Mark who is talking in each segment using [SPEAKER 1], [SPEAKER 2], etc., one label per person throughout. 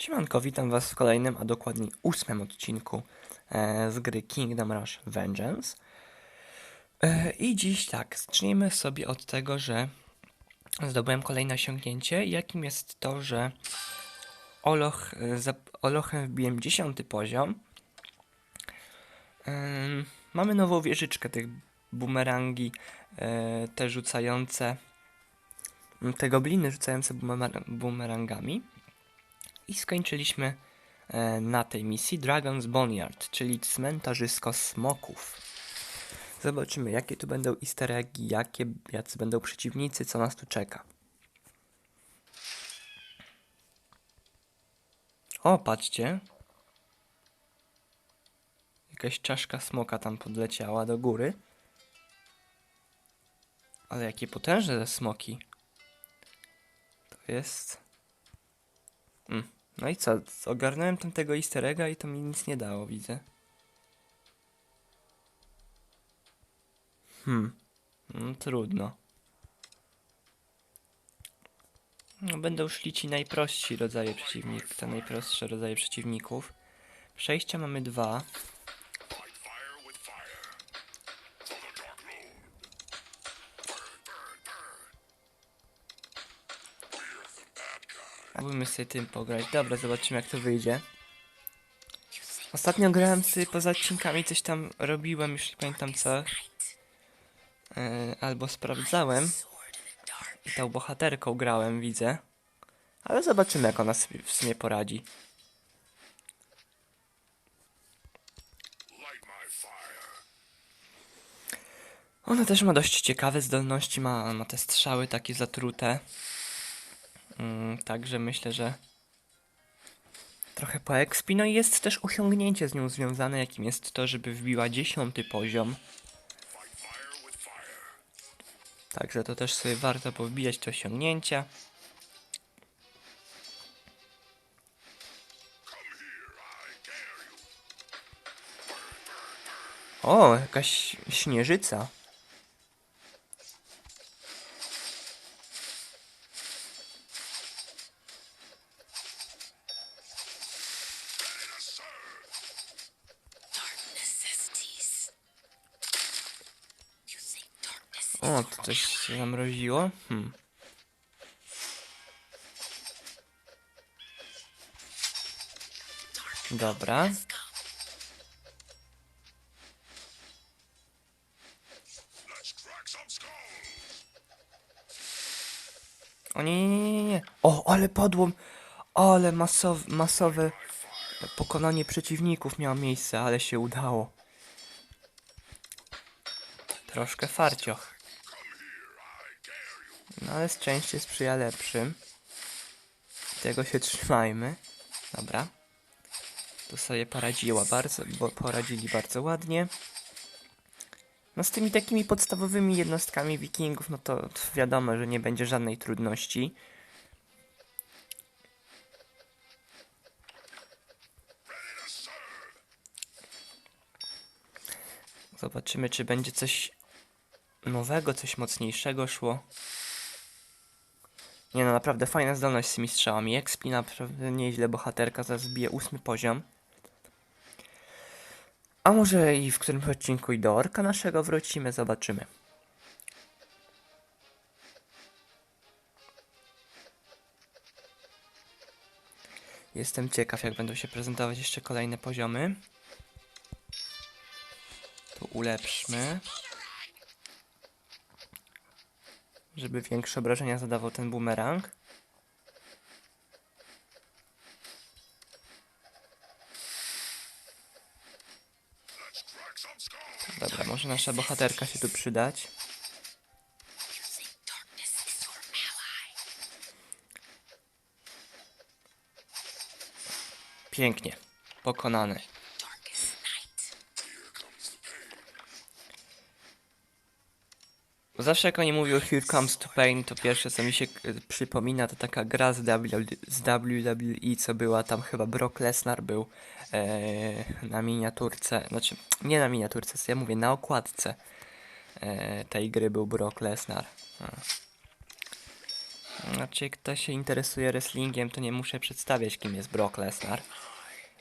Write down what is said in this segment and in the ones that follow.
[SPEAKER 1] Siemanko, witam was w kolejnym, a dokładniej ósmym odcinku e, z gry Kingdom Rush Vengeance. E, I dziś tak, zacznijmy sobie od tego, że zdobyłem kolejne osiągnięcie, jakim jest to, że Oloch, e, za Olochem wbiłem 10 poziom. Mamy nową wieżyczkę, tych bumerangi, te rzucające, te gobliny rzucające bumer bumerangami. I skończyliśmy e, na tej misji Dragon's Boneyard, czyli cmentarzysko smoków. Zobaczymy, jakie tu będą easter eggi, jakie, jacy będą przeciwnicy, co nas tu czeka. O, patrzcie. Jakaś czaszka smoka tam podleciała do góry. Ale jakie potężne te smoki. To jest... Mm. No i co? Ogarnąłem tamtego easter egga i to mi nic nie dało, widzę. Hmm. No trudno. No, będą szli ci najprostsi rodzaje przeciwników, te najprostsze rodzaje przeciwników. Przejścia mamy dwa. Spróbujmy sobie tym pograć. Dobra, zobaczymy jak to wyjdzie. Ostatnio grałem sobie poza odcinkami, coś tam robiłem, już nie pamiętam co. E, albo sprawdzałem. I tą bohaterką grałem, widzę. Ale zobaczymy jak ona sobie w sumie poradzi. Ona też ma dość ciekawe zdolności, ma, ma te strzały takie zatrute. Mm, także myślę, że trochę poexpi. No i jest też osiągnięcie z nią związane, jakim jest to, żeby wbiła dziesiąty poziom. Także to też sobie warto powbijać te osiągnięcia. O, jakaś śnieżyca. Się zamroziło. Hmm. Dobra. O nie, nie, nie, nie. O, ale padło. Ale masow, masowe pokonanie przeciwników miało miejsce, ale się udało. Troszkę farcioch. No ale szczęście sprzyja lepszym. Tego się trzymajmy. Dobra. Tu sobie poradziła bardzo, bo poradzili bardzo ładnie. No z tymi takimi podstawowymi jednostkami wikingów, no to, to wiadomo, że nie będzie żadnej trudności. Zobaczymy, czy będzie coś nowego, coś mocniejszego szło. Nie no, naprawdę fajna zdolność z tymi strzałami. Expi naprawdę nieźle, bohaterka zaraz bije ósmy poziom. A może i w którymś odcinku i do orka naszego wrócimy, zobaczymy. Jestem ciekaw, jak będą się prezentować jeszcze kolejne poziomy. Tu ulepszmy. Żeby większe obrażenia zadawał ten bumerang. Dobra, może nasza bohaterka się tu przydać. Pięknie. Pokonany. Zawsze jak oni mówią Here Comes to Pain, to pierwsze co mi się e, przypomina to taka gra z, WWE, co była tam chyba Brock Lesnar był e, na miniaturce, znaczy nie na miniaturce, co ja mówię, na okładce e, tej gry był Brock Lesnar. A. Znaczy, ktoś się interesuje wrestlingiem, to nie muszę przedstawiać, kim jest Brock Lesnar.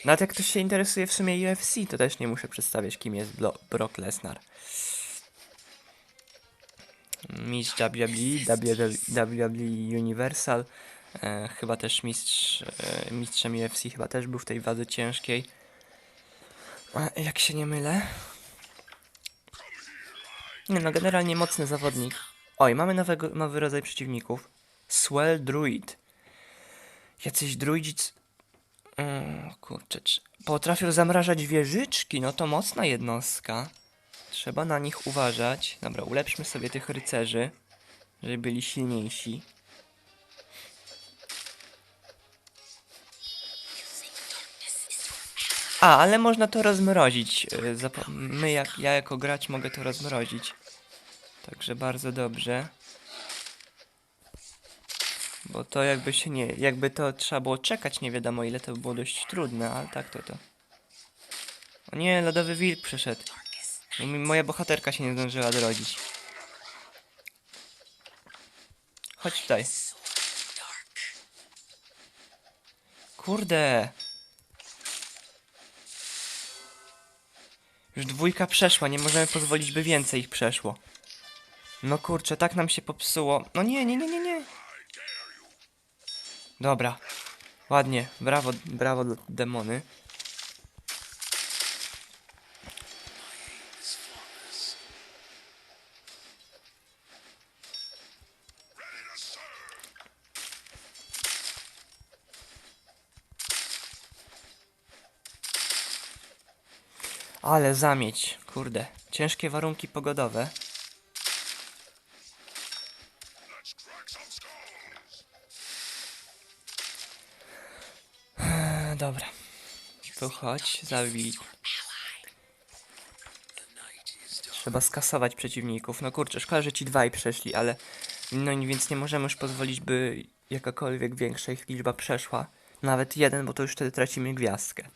[SPEAKER 1] Nawet jak ktoś się interesuje w sumie UFC, to też nie muszę przedstawiać, kim jest Brock Lesnar. Mistrz WWE, WWE Universal, e, chyba też mistrz, e, mistrzem UFC, chyba też był w tej wadze ciężkiej. A, jak się nie mylę. Nie no, generalnie mocny zawodnik. Oj, mamy nowego, nowy rodzaj przeciwników. Swell Druid. Jacyś druidzi... c- O, kurczę, potrafią zamrażać wieżyczki, no to mocna jednostka. Trzeba na nich uważać. Dobra, ulepszmy sobie tych rycerzy, żeby byli silniejsi. A, ale można to rozmrozić. y, My, jak, ja jako grać mogę to rozmrozić. Także bardzo dobrze. Bo to jakby się nie, jakby to trzeba było czekać, nie wiadomo ile to by było dość trudne, ale tak to to. O nie, lodowy wilk przyszedł. Mi- Moja bohaterka się nie zdążyła odrodzić. Chodź tutaj. Kurde. Już dwójka przeszła, nie możemy pozwolić, by więcej ich przeszło. No kurczę, tak nam się popsuło. No nie, nie, nie, nie, nie. Dobra. Ładnie. Brawo, brawo demony. Ale zamieć, kurde. Ciężkie warunki pogodowe. Dobra. Tu chodź, zabij. Trzeba skasować przeciwników. No kurczę, szkoda, że ci dwaj przeszli, ale... No więc nie możemy już pozwolić, by jakakolwiek większa ich liczba przeszła. Nawet jeden, bo to już wtedy tracimy gwiazdkę.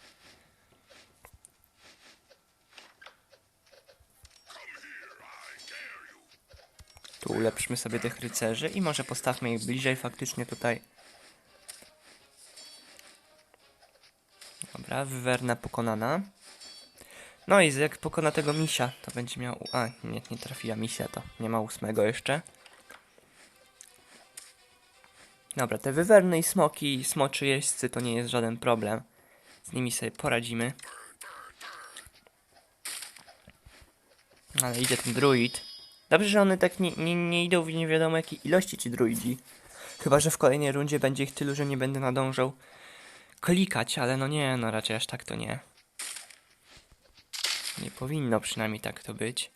[SPEAKER 1] Ulepszmy sobie tych rycerzy i może postawmy ich bliżej faktycznie tutaj. Dobra, wywerna pokonana. No i jak pokona tego misia, to będzie miał... A, nie, nie trafiła misia, to nie ma ósmego jeszcze. Dobra, te wywerny i smoki, i smoczy jeźdźcy to nie jest żaden problem. Z nimi sobie poradzimy. Ale idzie ten druid. Dobrze, że one tak nie, nie, nie idą w nie wiadomo jakiej ilości ci druidzi. Chyba, że w kolejnej rundzie będzie ich tylu, że nie będę nadążał klikać, ale no nie, no raczej aż tak to nie. Nie powinno przynajmniej tak to być.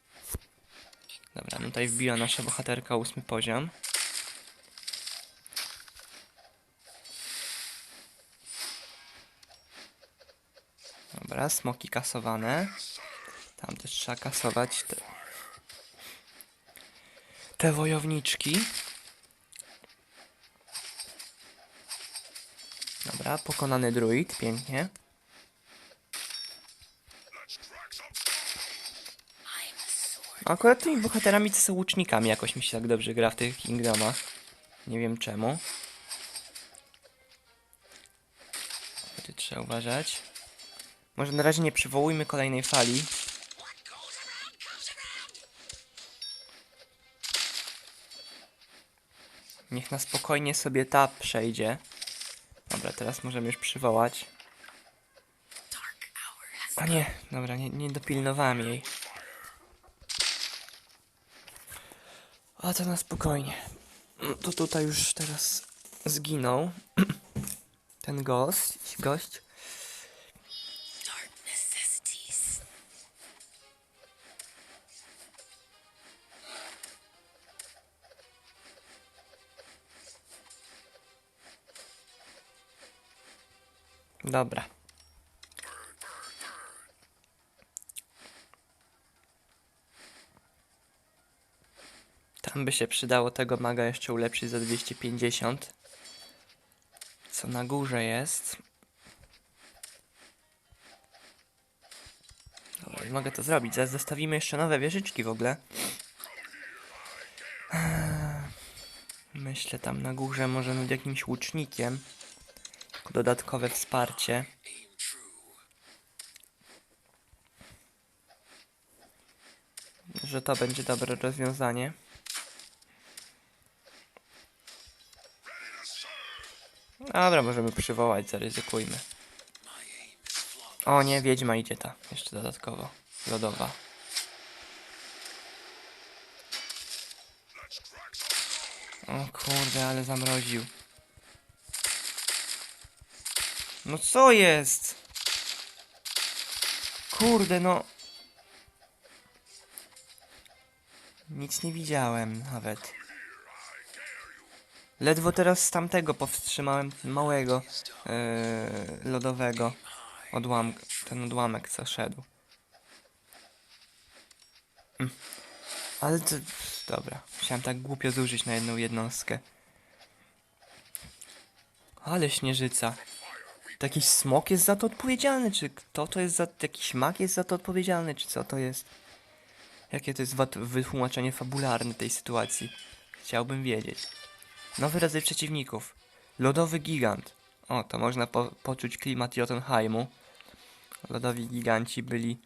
[SPEAKER 1] Dobra, no tutaj wbiła nasza bohaterka ósmy poziom. Dobra, smoki kasowane. Tam też trzeba kasować te, wojowniczki. Dobra, pokonany druid, pięknie. Akurat tymi bohaterami to są łucznikami, jakoś mi się tak dobrze gra w tych Kingdomach. Nie wiem czemu. Tu trzeba uważać. Może na razie nie przywołujmy kolejnej fali. Niech na spokojnie sobie ta przejdzie. Dobra, teraz możemy już przywołać. O nie, dobra, nie, nie dopilnowałem jej. A to na spokojnie. No To tutaj już teraz zginął. Ten gość, gość. Dobra. Tam by się przydało tego maga jeszcze ulepszyć za 250. Co na górze jest. Dobra, mogę to zrobić. Zaraz zostawimy jeszcze nowe wieżyczki w ogóle. Eee. Myślę tam na górze może nad jakimś łucznikiem. Dodatkowe wsparcie. Że to będzie dobre rozwiązanie. Dobra, możemy przywołać, zaryzykujmy. O nie, wiedźma idzie ta, jeszcze dodatkowo. Lodowa. O kurde, ale zamroził. No co jest? Kurde, no. Nic nie widziałem nawet. Ledwo teraz z tamtego powstrzymałem małego yy, lodowego odłamka, ten odłamek co szedł. Mm. Ale to... Dobra, musiałem tak głupio zużyć na jedną jednostkę. Ale śnieżyca. To jakiś smok jest za to odpowiedzialny, czy kto to jest za... Jakiś mag jest za to odpowiedzialny, czy co to jest? Jakie to jest wytłumaczenie fabularne tej sytuacji? Chciałbym wiedzieć. Nowy rodzaj przeciwników. Lodowy gigant. O, to można po poczuć klimat Jotunheimu. Lodowi giganci byli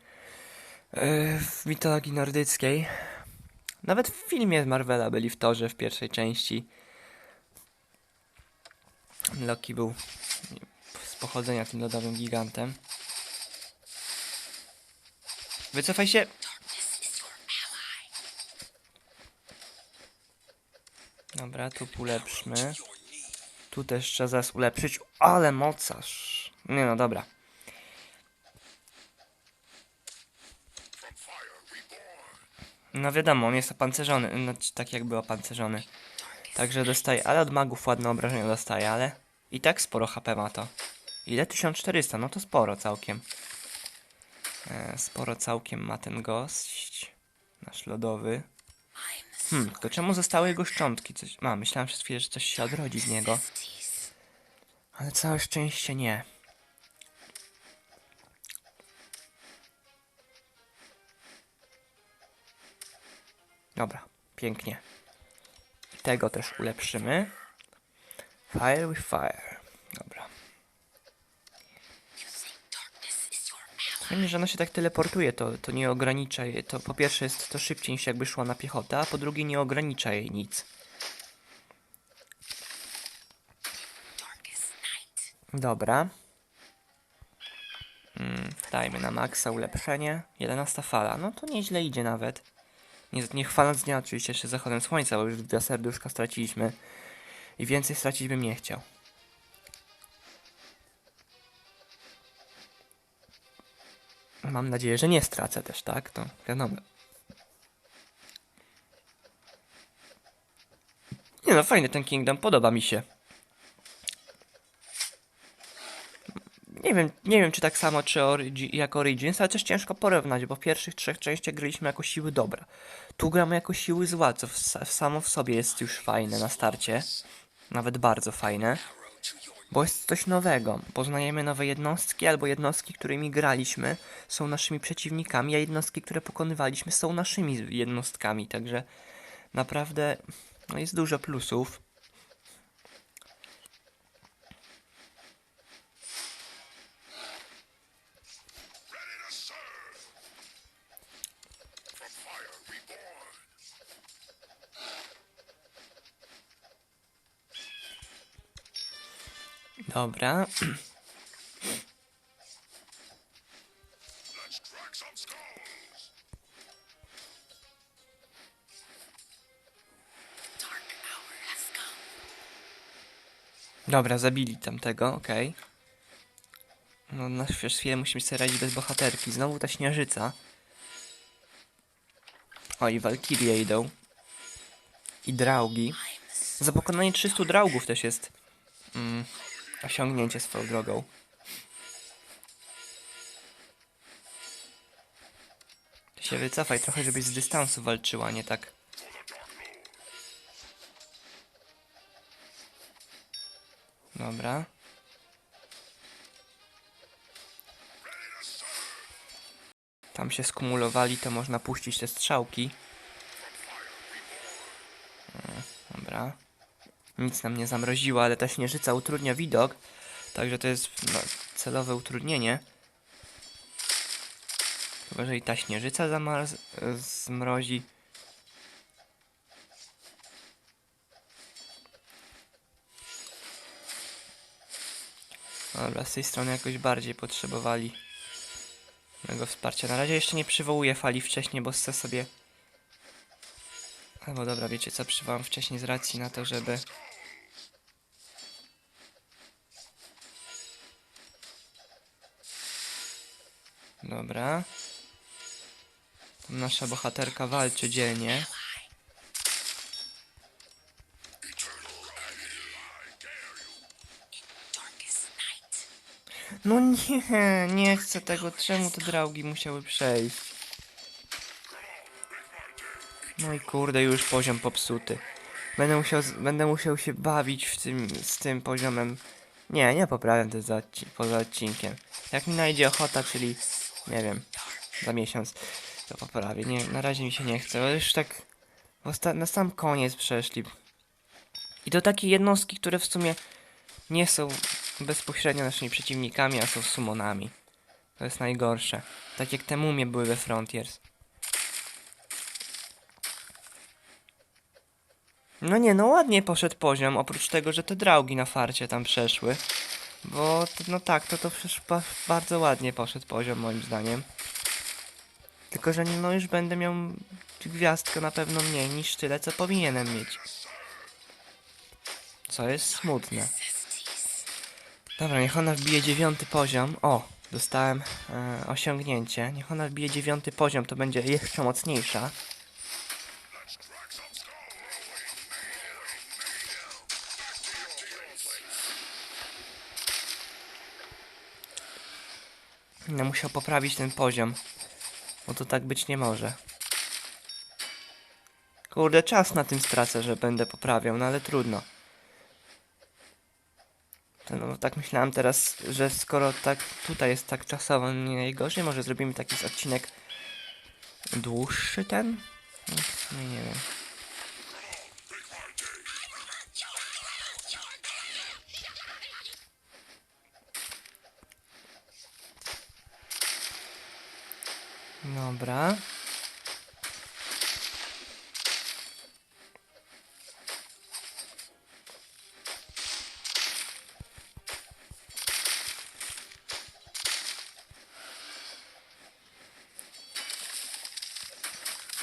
[SPEAKER 1] e, w mitologii nordyckiej. Nawet w filmie z Marvela byli w torze w pierwszej części. Loki był pochodzenia tym lodowym gigantem. Wycofaj się! Dobra, tu ulepszmy. Tu też trzeba zaraz ulepszyć. Ale mocarz! Nie no, dobra. No wiadomo, on jest opancerzony, znaczy tak jakby opancerzony. Także dostaje, ale od magów ładne obrażenia dostaje, ale i tak sporo HP ma to. Ile? 1400, no to sporo całkiem. E, sporo całkiem ma ten gość. Nasz lodowy. Hmm, to czemu zostały jego szczątki? Coś... A, myślałem przez chwilę, że coś się odrodzi z niego. Ale całe szczęście nie. Dobra, pięknie. Tego też ulepszymy. Fire with fire. Fajnie, że ona się tak teleportuje, to, to nie ogranicza jej. To po pierwsze jest to szybciej niż jakby szła na piechotę, a po drugie nie ogranicza jej nic. Dobra. Mm, dajmy na maksa ulepszenie. 11 fala. No to nieźle idzie nawet. Nie, nie chwaląc dnia oczywiście jeszcze zachodem słońca, bo już dwa serduszka straciliśmy. I więcej stracić bym nie chciał. Mam nadzieję, że nie stracę też, tak? To wiadomo. Nie no, fajny ten Kingdom, podoba mi się. Nie wiem, nie wiem czy tak samo czy Origi, jak Origins, ale też ciężko porównać, bo w pierwszych trzech częściach graliśmy jako siły dobra. Tu gramy jako siły zła, co w, sa- samo w sobie jest już fajne na starcie. Nawet bardzo fajne. Bo jest coś nowego. Poznajemy nowe jednostki, albo jednostki, którymi graliśmy, są naszymi przeciwnikami, a jednostki, które pokonywaliśmy, są naszymi jednostkami. Także naprawdę no, jest dużo plusów. Dobra. Dobra, zabili tamtego, okej. No na chwilę musimy sobie radzić bez bohaterki. Znowu ta śnieżyca. O, i Walkirie idą. I draugi. Za pokonanie 300 draugów też jest mm, osiągnięcie swoją drogą. Ty się wycofaj trochę, żebyś z dystansu walczyła, nie tak. Dobra. Tam się skumulowali, to można puścić te strzałki. E, Dobra. Nic nam nie zamroziło, ale ta śnieżyca utrudnia widok, także to jest no, celowe utrudnienie. Chyba, że i ta śnieżyca zamarz, zmrozi. Dobra, z tej strony jakoś bardziej potrzebowali mego wsparcia. Na razie jeszcze nie przywołuję fali wcześniej, bo chcę sobie... Albo dobra, wiecie co, przywołam wcześniej z racji na to, żeby... Dobra. Nasza bohaterka walczy dzielnie. No nie, nie chcę tego. Czemu te draugi musiały przejść? No i kurde, już poziom popsuty. Będę musiał, będę musiał się bawić w tym, z tym poziomem. Nie, nie poprawiam to za, poza odcinkiem. Jak mi najdzie ochota, czyli nie wiem, za miesiąc, to poprawię. Nie, na razie mi się nie chce, bo już tak na sam koniec przeszli. I to takie jednostki, które w sumie nie są bezpośrednio naszymi przeciwnikami, a są summonami. To jest najgorsze. Tak jak te mumie były we Frontiers. No nie, no ładnie poszedł poziom, oprócz tego, że te draugi na farcie tam przeszły. Bo, no tak, to to przecież ba bardzo ładnie poszedł poziom moim zdaniem. Tylko, że no już będę miał gwiazdkę na pewno mniej niż tyle, co powinienem mieć. Co jest smutne. Dobra, niech ona wbije dziewiąty poziom. O, dostałem e, osiągnięcie. Niech ona wbije dziewiąty poziom, to będzie jeszcze mocniejsza. Będę musiał poprawić ten poziom, bo to tak być nie może. Kurde, czas na tym stracę, że będę poprawiał, no ale trudno. To No, tak myślałem teraz, że skoro tak tutaj jest tak czasowo nie najgorzej, może zrobimy taki odcinek dłuższy ten? No, nie wiem. Dobra.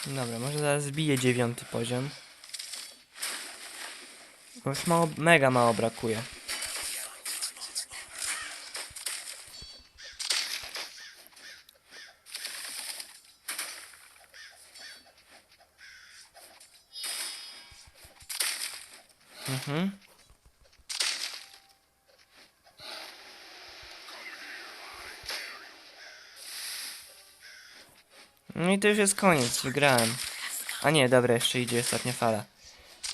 [SPEAKER 1] Dobra, może zaraz zbiję dziewiąty poziom. Bo Już mało, mega mało brakuje. Mhm. No i to już jest koniec, wygrałem. A nie, dobra, jeszcze idzie ostatnia fala.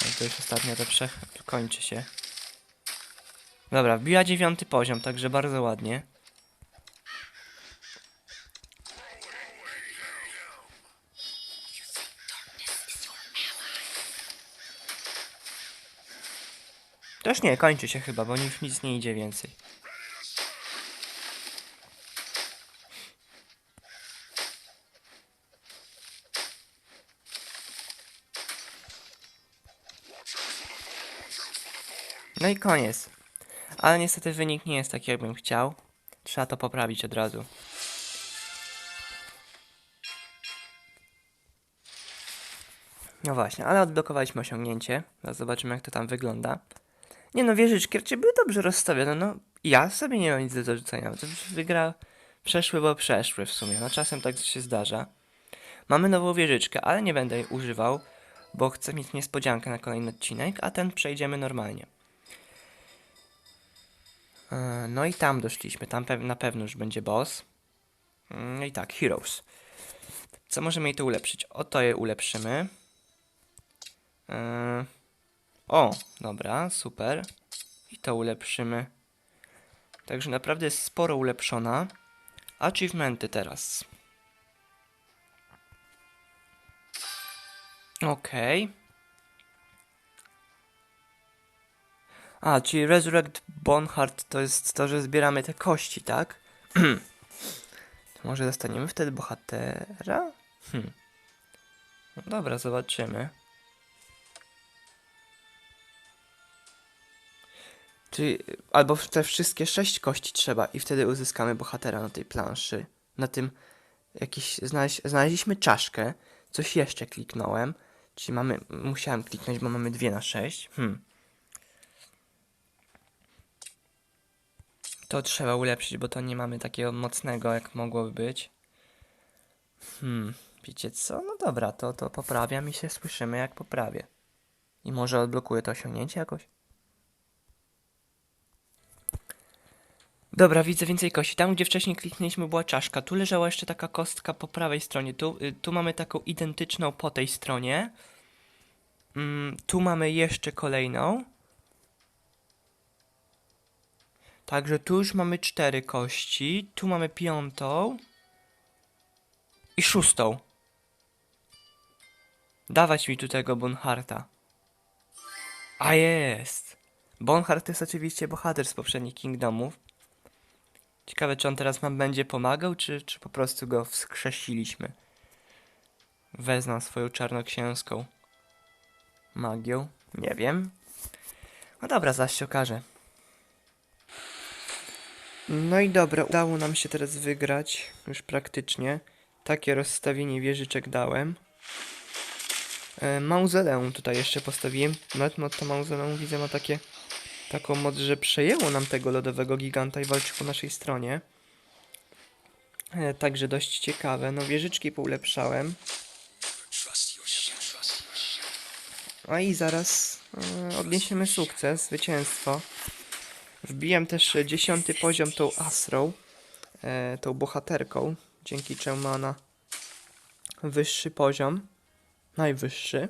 [SPEAKER 1] Ale to już ostatnia, to prze... kończy się. Dobra, wbiła dziewiąty poziom, także bardzo ładnie. Też nie, kończy się chyba, bo już nic nie idzie więcej. No i koniec. Ale niestety wynik nie jest taki, jakbym chciał. Trzeba to poprawić od razu. No właśnie, ale odblokowaliśmy osiągnięcie. Zobaczymy, jak to tam wygląda. Nie no, wieżyczki raczej były dobrze rozstawione. No, ja sobie nie mam nic do zarzucenia. To wygra... Przeszły, bo przeszły w sumie. No czasem tak się zdarza. Mamy nową wieżyczkę, ale nie będę jej używał, bo chcę mieć niespodziankę na kolejny odcinek, a ten przejdziemy normalnie. E, No i tam doszliśmy. Tam na pewno już będzie boss. Mm, No i tak, Heroes. Co możemy jej tu ulepszyć? Oto je ulepszymy. O, dobra, super. I to ulepszymy. Także naprawdę jest sporo ulepszona. Achievementy teraz. Okej. A, czyli Resurrect Bonhart to jest to, że zbieramy te kości, tak? to może dostaniemy wtedy bohatera? Hm. No dobra, zobaczymy. Czyli albo te wszystkie sześć kości trzeba i wtedy uzyskamy bohatera na tej planszy. Na tym jakiś znaleźć, znaleźliśmy czaszkę, coś jeszcze kliknąłem. Czyli mamy, musiałem kliknąć, bo mamy dwie na sześć. Hmm. To trzeba ulepszyć, bo to nie mamy takiego mocnego, jak mogłoby być. Hmm, wiecie co? No dobra, to, to poprawiam i się słyszymy, jak poprawię. I może odblokuję to osiągnięcie jakoś? Dobra, widzę więcej kości. Tam, gdzie wcześniej kliknęliśmy, była czaszka. Tu leżała jeszcze taka kostka po prawej stronie. Tu, y, tu mamy taką identyczną po tej stronie. Mm, tu mamy jeszcze kolejną. Także tu już mamy cztery kości. Tu mamy piątą. I szóstą. Dawać mi tu tego Bonharta. A jest! Bonhart jest oczywiście bohater z poprzednich Kingdomów. Ciekawe, czy on teraz nam będzie pomagał, czy, czy po prostu go wskrzesiliśmy. Wezna swoją czarnoksięską magią. Nie wiem. No dobra, zaś się okaże. No i dobra, udało nam się teraz wygrać, już praktycznie. Takie rozstawienie wieżyczek dałem. E, mauzoleum tutaj jeszcze postawiłem. Nawet mod to mauzoleum widzę ma takie taką moc, że przejęło nam tego lodowego giganta i walczy po naszej stronie. E, także dość ciekawe. No wieżyczki poulepszałem. A i zaraz e, odniesiemy sukces, zwycięstwo. Wbiłem też dziesiąty poziom tą Asrą, e, tą bohaterką, dzięki czemu ma ona wyższy poziom, najwyższy.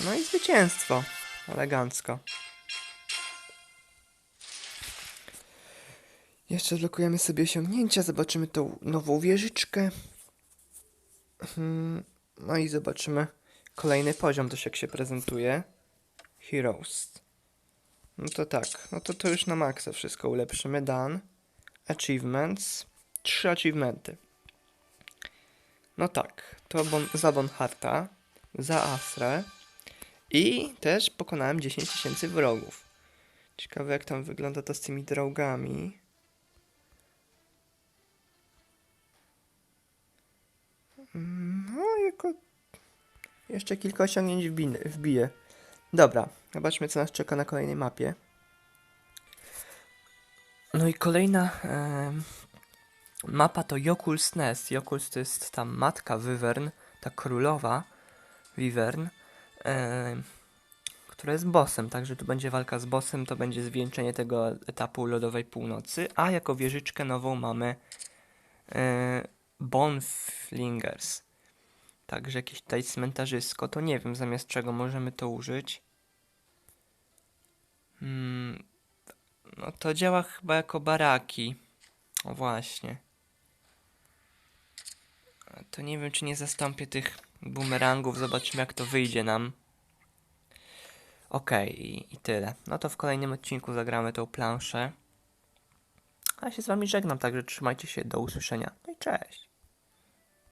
[SPEAKER 1] No i zwycięstwo, elegancko. Jeszcze blokujemy sobie osiągnięcia, zobaczymy tą nową wieżyczkę. Hmm, No i zobaczymy kolejny poziom też jak się prezentuje. Heroes. No to tak, no to to już na maksa wszystko ulepszymy. Done. Achievements. Trzy achievementy. No tak, to bon, za Bonharta, za Asrę i też pokonałem 10 tysięcy wrogów. Ciekawe jak tam wygląda to z tymi drogami. Jako... Jeszcze kilka osiągnięć wbiję. Dobra, zobaczmy co nas czeka na kolejnej mapie. No i kolejna em, mapa to Jokul's Nest. Jokuls to jest ta matka Wyvern, ta królowa Wyvern, em, która jest bossem, także tu będzie walka z bossem, to będzie zwieńczenie tego etapu Lodowej Północy, a jako wieżyczkę nową mamy e, Bonflingers. Także jakieś tutaj cmentarzysko, to nie wiem zamiast czego możemy to użyć. Hmm, no to działa chyba jako baraki. O właśnie. To nie wiem czy nie zastąpię tych bumerangów, zobaczymy jak to wyjdzie nam. Okej, i, i tyle. No to w kolejnym odcinku zagramy tą planszę. A ja się z wami żegnam, także trzymajcie się, do usłyszenia. No i cześć.